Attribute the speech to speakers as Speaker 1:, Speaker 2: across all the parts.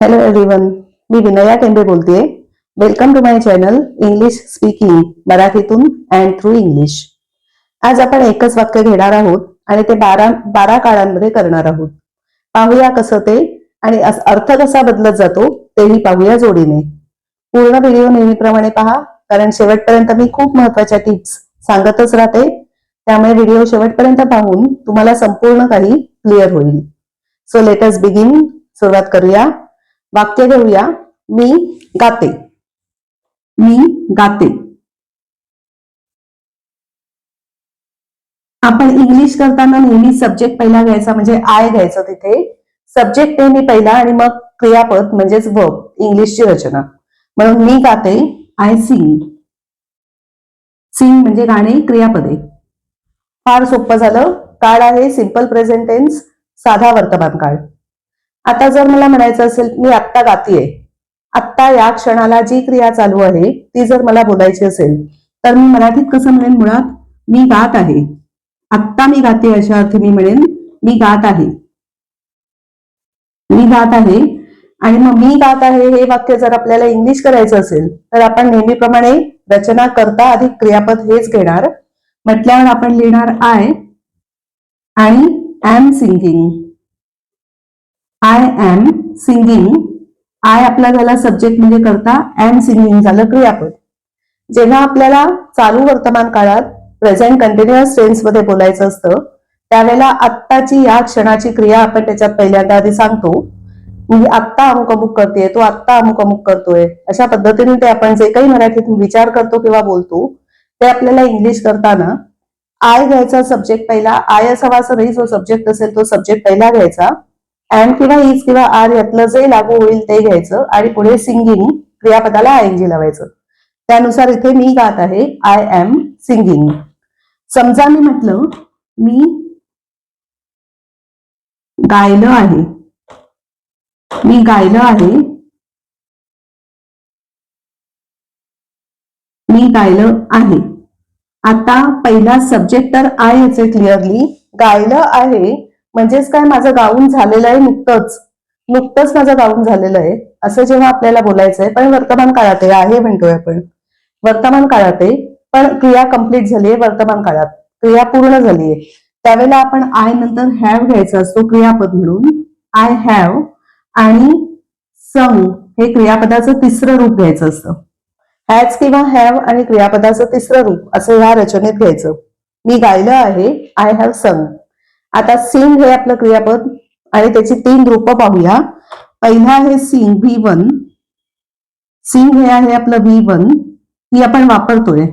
Speaker 1: Hello everyone मी विनया टेंबे बोलतेय. Welcome to my channel English speaking मराठीतून and through English आज आपण एकच वाक्य घेणार आहोत आणि ते बारा बारा काळांमध्ये करणार आहोत. पाहूया कसं ते आणि अर्थ कसा बदलत जातो तेही पाहूया जोडीने. पूर्ण व्हिडिओ नेहमीप्रमाणे पहा कारण शेवटपर्यंत मी खूप महत्त्वाच्या टिप्स सांगतच राहते. त्यामुळे व्हिडिओ शेवटपर्यंत पाहून तुम्हाला संपूर्ण काही क्लिअर होईल. सो लेटस बिगिन सुरुवात करूया. वाक्य घेऊया. मी गाते. मी गाते. आपण इंग्लिश करताना नेहमी सब्जेक्ट पहिला घ्यायचा म्हणजे आय घ्यायचं तिथे. सब्जेक्ट नेहमी पहिला आणि मग क्रियापद म्हणजेच वर्ब इंग्लिशची रचना. म्हणून मी गाते आय सिंग सिंग म्हणजे गाणे क्रियापदे. फार सोपं झालं. काळ आहे सिंपल प्रेझेंटेन्स साधा वर्तमान काळ आता जर मला म्हणायचं असेल मी आत्ता गातीये. आत्ता या क्षणाला जी क्रिया चालू आहे ती जर मला बोलायची असेल तर मी मराठीत कसं म्हणेन मुळात? मी गात आहे. आत्ता मी गाते अशा अर्थी मी म्हणेन मी गात आहे. मी गात आहे. आणि मग मी गात आहे हे वाक्य जर आपल्याला इंग्लिश करायचं असेल तर आपण नेहमीप्रमाणे रचना करता अधिक क्रियापद हेच घेणार. म्हटल्यावर आपण लिहिणार आय आणि am singing. I am singing. I आपला झाला सब्जेक्ट म्हणजे करता एम सिंगिंग झालं क्रियापद. जेव्हा आपल्याला चालू वर्तमान काळात प्रेझेंट कंटिन्युअस टेन्समध्ये बोलायचं असतं त्यावेळेला आत्ताची या क्षणाची क्रिया आपण त्याच्यात पहिल्यांदा आधी सांगतो. मी आत्ता अमुक अमुक करते तो आत्ता अमुक अमुक करतोय. अशा पद्धतीने ते आपण जे काही मराठीत विचार करतो किंवा बोलतो ते आपल्याला इंग्लिश करताना आय घ्यायचा सब्जेक्ट पहिला आय असावा असं नाही जो सब्जेक्ट असेल तो सब्जेक्ट पहिला घ्यायचा. अँड किंवा इज किंवा आर यातलं जे लागू होईल ते घ्यायचं आणि पुढे सिंगिंग क्रियापदाला आय जी लावायचं. त्यानुसार इथे मी गात आहे आय एम सिंगिंग समजा मी म्हटलं मी गायलं आहे. मी गायलं आहे. मी गायलं आहे. आता पहिला सब्जेक्ट तर आय याचे क्लिअरली गायलं आहे. म्हणजेच काय माझं गाऊन झालेलं आहे नुकतंच. नुकतंच माझं गाऊन झालेलं आहे असं जेव्हा आपल्याला बोलायचं आहे पण वर्तमान काळात आहे आहे म्हणतोय आपण. वर्तमान काळात आहे पण क्रिया कंप्लीट झाली आहे वर्तमान काळात. क्रिया पूर्ण झाली आहे. त्यावेळेला आपण आय नंतर हॅव घ्यायचा असतो क्रियापद म्हणून. आय हॅव आणि संग हे क्रियापदाचं तिसरं रूप घ्यायचं असतं. हॅज किंवा हॅव आणि क्रियापदाचं तिसरं रूप असं ह्या रचनेत घ्यायचं. मी गायलं आहे आय हॅव संग आता सिंग हे आपलं क्रियापद आणि त्याची तीन रूप पाहूया. पहिला आहे सिंग व्ही वन सिंग हे आहे आपलं व्ही वन ही आपण वापरतोय.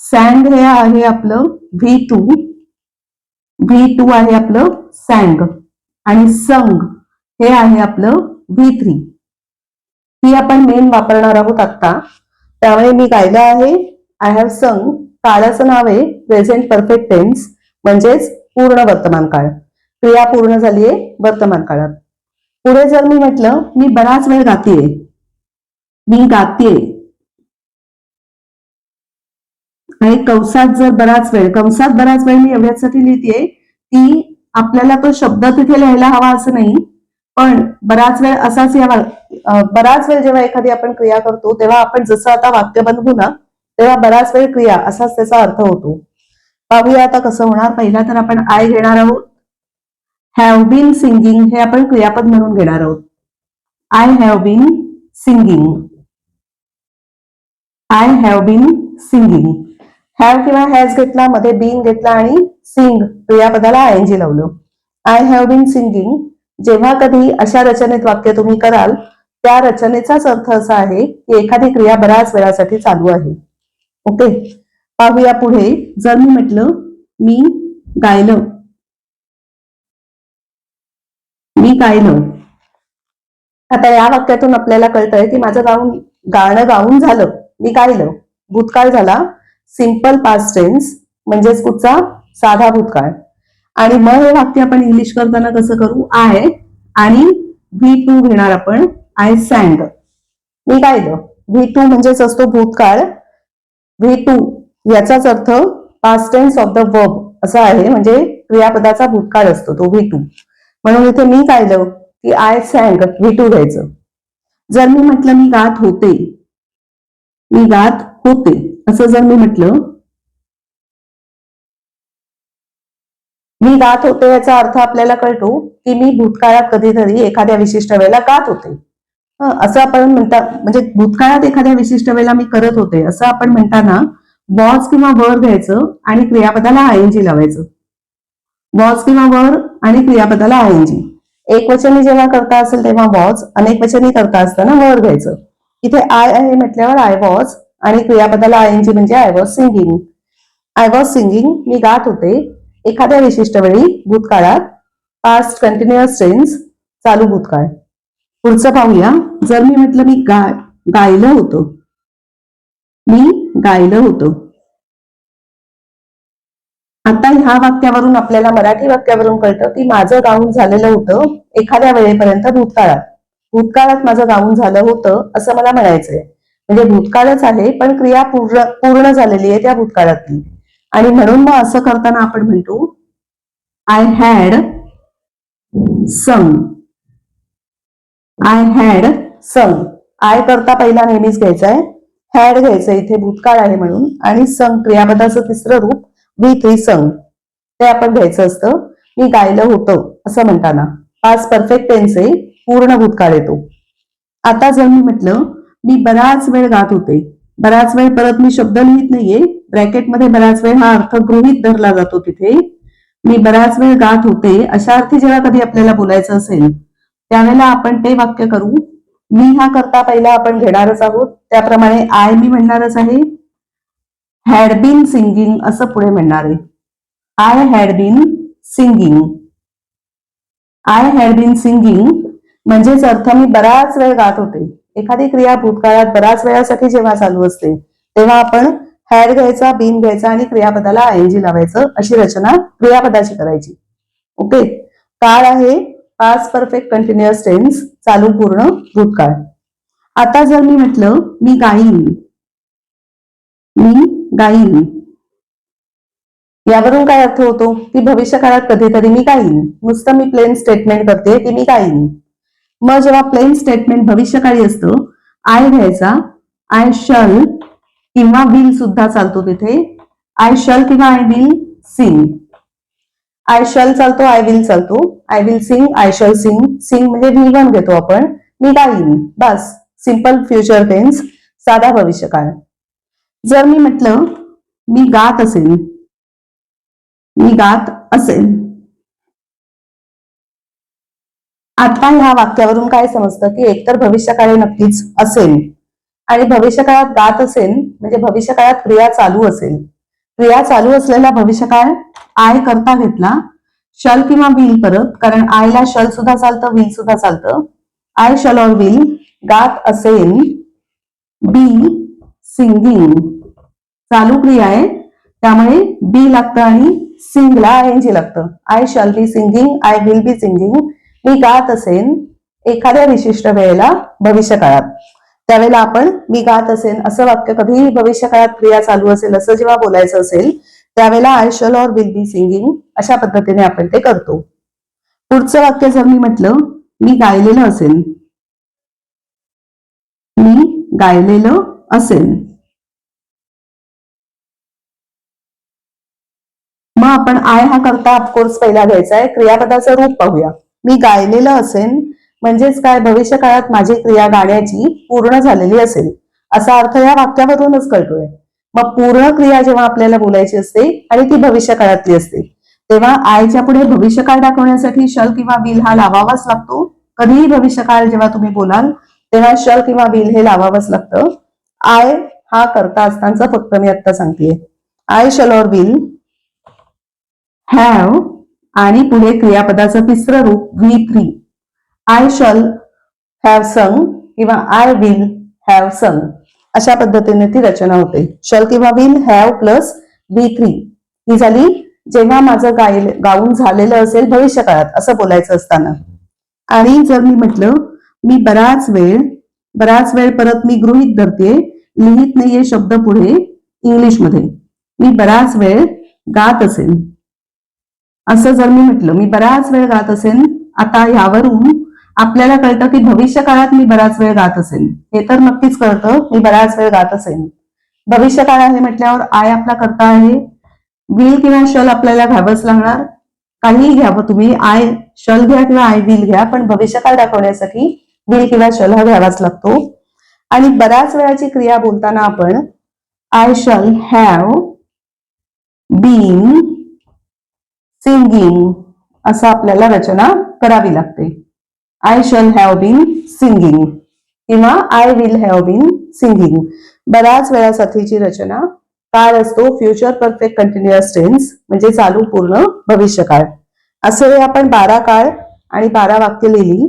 Speaker 1: सँग हे आहे आपलं व्ही टू व्ही टू आहे आपलं सँग आणि संग हे आहे आपलं व्ही थ्री ही आपण मेन वापरणार आहोत आत्ता. त्यामुळे मी गायलं आहे. आय हॅव संग काळाचं नाव आहे प्रेझेंट परफेक्ट टेन्स म्हणजेच पूर्ण वर्तमान काळ. क्रिया पूर्ण झाली आहे वर्तमान काळात. पुढे जर मी म्हटलं मी बराच वेळ गातीये. मी गातीये. आणि कंसात जर बराच वेळ कंसात बराच वेळ मी एवढ्यासाठी लिहितेय की आपल्याला तो शब्द तिथे लिहायला हवा असं नाही पण बराच वेळ असाच यावा बराच वेळ जेव्हा एखादी आपण क्रिया करतो तेव्हा आपण जसं आता वाक्य बनवू ना तेव्हा बराच वेळ क्रिया असाच त्याचा अर्थ होतो. पाहूया आता कसं होणार. पहिला तर आपण आय घेणार आहोत. हॅव बीन सिंगिंग हे आपण क्रियापद म्हणून घेणार आहोत. I have been singing I have been singing have किंवा हॅज घेतला मध्ये बीन घेतला आणि सिंग क्रियापदाला आय एन जी लावलं. आय हॅव बीन सिंगिंग जेव्हा कधी अशा रचनेत वाक्य तुम्ही कराल त्या रचनेचाच अर्थ असा आहे की एखादी क्रिया बऱ्याच वेळासाठी चालू आहे. ओके पाहूया पुढे. जर मी म्हटलं मी गायलं. मी गायलं. आता या वाक्यातून आपल्याला कळतंय की माझं गाऊन गाणं गाऊन झालं. मी गायलं. भूतकाळ झाला. सिंपल पास्ट टेन्स म्हणजेच कुठचा साधा भूतकाळ. आणि मग हे वाक्य आपण इंग्लिश करताना कसं करू? आय आणि व्ही टू घेणार आपण. आय सँग मी गायलं. व्ही टू म्हणजेच असतो भूतकाळ. व्ही टू याचाच अर्थ past tense of the verb असा आहे म्हणजे क्रियापदाचा भूतकाळ असतो तो व्ही टू म्हणून इथे मी गायलं की आय सँग व्ही टू घ्यायचं. जर मी म्हटलं मी गात होते मी गात होते असं जर मी म्हटलं मी गात होते याचा अर्थ आपल्याला कळतो की मी भूतकाळात कधीतरी एखाद्या विशिष्ट वेळेला गात होते. असं आपण म्हणता म्हणजे भूतकाळात एखाद्या विशिष्ट वेळेला मी करत होते असं आपण म्हणताना वॉज किंवा वर घ्यायचं आणि क्रियापदाला आयएनजी लावायचं. वॉज किंवा वर आणि क्रियापदाला आयएनजी एक वचनी जेव्हा करता असेल तेव्हा वॉज अनेक वचनी करता असताना वर घ्यायचं. इथे आय आहे म्हटल्यावर आय वॉज आणि क्रियापदाला आयएनजी म्हणजे I was singing I was singing मी गात होते. एखाद्या विशिष्ट वेळी भूतकाळात पास्ट कंटिन्युअस टेन्स चालू भूतकाळ. पुढचं पाहूया. जर मी म्हटलं मी गाय गायलं होतं मी गायलं होतं. आता ह्या वाक्यावरून आपल्याला मराठी वाक्यावरून कळतं की माझं गाऊन झालेलं होतं एखाद्या वेळेपर्यंत भूतकाळात. भूतकाळात माझं गाऊन झालं होतं असं मला म्हणायचंय. म्हणजे भूतकाळच आहे पण क्रिया पूर्ण पूर्ण झालेली आहे त्या भूतकाळातली. आणि म्हणून मग असं करताना आपण म्हणतो I had sung I had sung I करता पहिला नेहमीच घ्यायचा आहे हॅड घ्यायचं इथे भूतकाळ आहे म्हणून. आणि संग क्रियापदाचं तिसरं रूप वी थ्री संग ते आपण घ्यायचं असतं. मी गायलं होतं असं म्हणताना. पाच परफेक्ट टेन्स आहे पूर्ण भूतकाळ येतो. आता जर मी म्हटलं मी बराच वेळ गात होते. बराच वेळ परत मी शब्द लिहित नाहीये. ब्रॅकेटमध्ये बराच वेळ हा अर्थ गृहीत धरला जातो तिथे. मी बराच वेळ गात होते अशा अर्थी जेव्हा कधी आपल्याला बोलायचं असेल त्यावेळेला आपण ते वाक्य करू. मी हा करता पहिला आपण घेणारच आहोत. त्याप्रमाणे आय मी म्हणणारच आहे. हॅड बीन सिंगिंग असं पुढे म्हणणार आहे. I had been singing I had been singing म्हणजेच अर्थ मी बराच वेळ गात होते. एखादी क्रिया भूतकाळात बऱ्याच वेळासाठी जेव्हा चालू असते तेव्हा आपण हॅड घ्यायचा बीन घ्यायचा आणि क्रियापदाला आयएनजी लावायचं अशी रचना क्रियापदाची करायची. ओके काळ आहे पास परफेक्ट कंटिन्युअस टेन्स चालू पूर्ण भूतकाळ. आता जर मी म्हटलं मी गाईन. मी गाईन. यावरून काय अर्थ होतो? की भविष्य काळात कधीतरी मी गाईन. नुसतं मी प्लेन स्टेटमेंट करते की मी गाईन. मग जेव्हा प्लेन स्टेटमेंट भविष्यकाळी असतं आय घ्यायचा आय शल किंवा विल सुद्धा चालतो तिथे. आय शल किंवा I will sing I shall चालतो आय विल चालतो. I will sing I shall sing sing म्हणजे व्ही वन घेतो आपण. मी गाईन बस. सिंपल फ्युचर टेन्स साधा भविष्यकाळ. जर मी म्हटलं मी गात असेल. मी गात असेल. आता ह्या वाक्यावरून काय समजतं की एकतर भविष्यकाळी नक्कीच असेल. आणि भविष्यकाळात गात असेल म्हणजे भविष्यकाळात क्रिया चालू असेल. क्रिया चालू असलेला भविष्यकाळ आय करता घेतला. शल किंवा विल परत कारण आयला शल सुद्धा चालतं विल सुद्धा चालतं. आय शल ऑर विल गात असेल. बी सिंगिंग चालू क्रिया आहे. त्यामुळे बी लागतं आणि सिंगला आय एन जी लागतं. I shall be singing I will be singing मी गात असेन एखाद्या विशिष्ट वेळेला भविष्य काळात त्यावेळेला आपण मी गात असेल असं वाक्य कधीही भविष्य काळात क्रिया चालू असेल असं जेव्हा बोलायचं असेल त्यावेळेला I shall or will be singing अशा पद्धतीने आपण ते करतो. पुढचं वाक्य जर मी म्हटलं मी गायलेलं असेल मी गायलेलं असेल मग आपण आय हा करता ऑफकोर्स पहिला घ्यायचा आहे. क्रियापदाचं रूप पाहूया. मी गायलेलं असेल म्हणजेच काय? भविष्य काळात माझी क्रिया गाण्याची पूर्ण झालेली असेल. असा अर्थ या वाक्यावरूनच कळतोय. मग पूर्ण क्रिया जेव्हा आपल्याला बोलायची असते आणि ती भविष्य काळातली असते तेव्हा आयच्या पुढे भविष्यकाळ दाखवण्यासाठी शल किंवा विल हा लावावाच लागतो. कधीही भविष्यकाळ जेव्हा तुम्ही बोलाल तेव्हा शल किंवा विल हे लावावंच लागतं. आय हा करता असताना फक्त मी आता सांगतेय. आय शल और विल हॅव आणि पुढे क्रियापदाचं तिसरं रूप V three. I shall have sung किंवा आय विल हॅव संग अशा पद्धतीने ती रचना होते. शल किंवा will have plus V three ही झाली. जेव्हा माझं गायल गाऊन झालेलं असेल भविष्यकाळात असं बोलायचं असताना. आणि जर मी म्हटलं मी बराच वेळ बराच वेळ परत मी गृहित धरते लिहित नाहीये शब्द पुढे इंग्लिशमध्ये. मी बराच वेळ गात असेल असं जर मी म्हटलं मी बराच वेळ गात असेल आता यावरून आपल्याला कळतं की भविष्य काळात मी बराच वेळ गात असेन. हे तर नक्कीच कळतं मी बराच वेळ गात असेन. भविष्य काळ आहे म्हटल्यावर आय आपला करता आहे. विल किंवा शल आपल्याला घ्यावंच लागणार. काहीही घ्यावं तुम्ही. आय शल घ्या किंवा आय विल घ्या पण भविष्यकाळ दाखवण्यासाठी विल किंवा शल हा घ्यावाच लागतो. आणि बऱ्याच वेळाची क्रिया बोलताना आपण I shall have been singing असं आपल्याला रचना करावी लागते. I shall have been singing किंवा I will have been singing बऱ्याच वेळासाठीची रचना. काळ असतो फ्युचर परफेक्ट कंटिन्युअस टेन्स म्हणजे चालू पूर्ण भविष्यकाळ. असे आपण बारा काळ आणि बारा वाक्य लिहिली.